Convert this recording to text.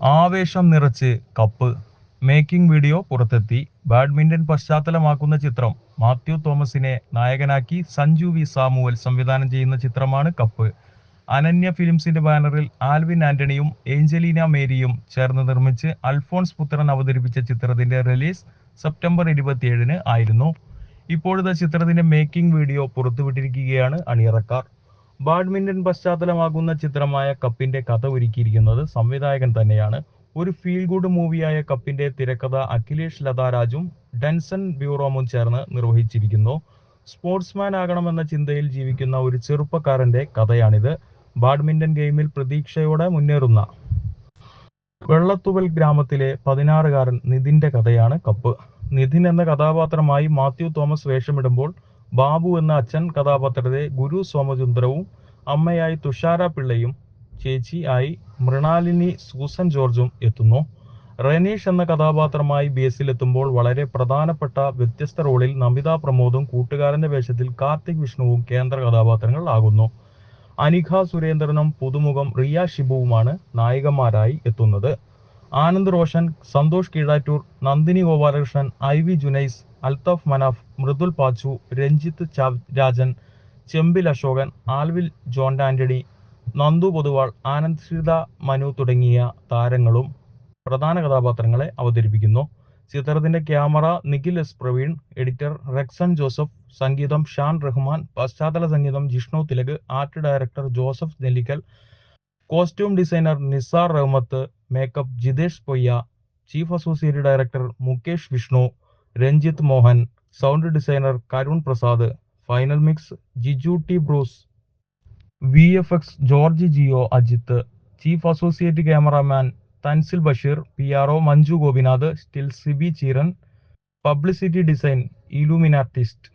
ആവേശം നിറച്ച് cup making video പുറത്തെത്തി. ബാഡ്മിന്റൺ പശ്ചാത്തലമാക്കുന്ന ചിത്രം മാത്യു തോമസിനെ നായകനാക്കി സഞ്ജു വി സാമുവൽ സംവിധാനം ചെയ്യുന്ന ചിത്രമാണ് കപ്പ്. അനന്യ ഫിലിംസിന്റെ ബാനറിൽ ആൽവിൻ ആന്റണിയും ഏഞ്ചലീന മേരിയും ചേർന്ന് നിർമ്മിച്ച് അൽഫോൺസ് പുത്രൻ അവതരിപ്പിച്ച ചിത്രത്തിന്റെ റിലീസ് സെപ്റ്റംബർ ഇരുപത്തിയേഴിന് ആയിരുന്നു. ഇപ്പോഴത്തെ ചിത്രത്തിന്റെ മേക്കിംഗ് വീഡിയോ പുറത്തുവിട്ടിരിക്കുകയാണ് അണിയറക്കാർ. ബാഡ്മിന്റൺ പശ്ചാത്തലമാകുന്ന ചിത്രമായ കപ്പിന്റെ കഥ ഒരുക്കിയിരിക്കുന്നത് സംവിധായകൻ തന്നെയാണ്. ഒരു ഫീൽ ഗുഡ് മൂവിയായ കപ്പിന്റെ തിരക്കഥ അഖിലേഷ് ലതാരാജും ഡെൻസൺ ബ്യൂറോമും ചേർന്ന് നിർവഹിച്ചിരിക്കുന്നു. സ്പോർട്സ്മാൻ ആകണമെന്ന ചിന്തയിൽ ജീവിക്കുന്ന ഒരു ചെറുപ്പക്കാരന്റെ കഥയാണിത്. ബാഡ്മിന്റൺ ഗെയിമിൽ പ്രതീക്ഷയോടെ മുന്നേറുന്ന വെള്ളത്തുവൽ ഗ്രാമത്തിലെ പതിനാറുകാരൻ നിതിന്റെ കഥയാണ് കപ്പ്. നിതിൻ എന്ന കഥാപാത്രമായി മാത്യു തോമസ് വേഷമിടുമ്പോൾ ബാബു എന്ന അച്ഛൻ കഥാപാത്രത്തെ ഗുരു സോമചന്ദ്രവും അമ്മയായി തുഷാര പിള്ളയും ചേച്ചി ആയി മൃണാലിനി സൂസൻ ജോർജും എത്തുന്നു. റനീഷ് എന്ന കഥാപാത്രമായി ബേസിലെത്തുമ്പോൾ വളരെ പ്രധാനപ്പെട്ട വ്യത്യസ്ത റോളിൽ നമിത പ്രമോദും കൂട്ടുകാരന്റെ വേഷത്തിൽ കാർത്തിക് വിഷ്ണുവും കേന്ദ്ര കഥാപാത്രങ്ങൾ ആകുന്നു. അനിഖ സുരേന്ദ്രനും പുതുമുഖം റിയ ഷിബുവുമാണ് നായികമാരായി എത്തുന്നത്. ആനന്ദ് റോഷൻ സന്തോഷ് കീഴാറ്റൂർ നന്ദിനി ഗോപാലകൃഷ്ണൻ ഐ വി ജുനൈസ് അൽത്തഫ് മനാഫ് മൃദുൽ പാച്ചു രഞ്ജിത്ത് രാജൻ ചെമ്പിൽ അശോകൻ ആൽവിൽ ജോൺ ആന്റണി നന്ദു പൊതുവാൾ ആനന്ദ് ശ്രീത മനു തുടങ്ങിയ താരങ്ങളും പ്രധാന കഥാപാത്രങ്ങളെ അവതരിപ്പിക്കുന്നു. ചിത്രത്തിന്റെ camera Nikhil S. Praveen editor Rexon Joseph സംഗീതം ഷാൻ റഹ്മാൻ പശ്ചാത്തല സംഗീതം Jishnu Thilak art director Joseph Nellickal costume designer Nisar Rahmath makeup Jithesh Poyya chief associate director Mukesh Vishnu Ranjith Mohan sound designer Karun Prasad final mix Jiju T Bruce V F X George Jio Ajith chief associate cameraman Thanzil Basheer P R O Manju Gopinath still Sibi Cheeran publicity design Illuminartist.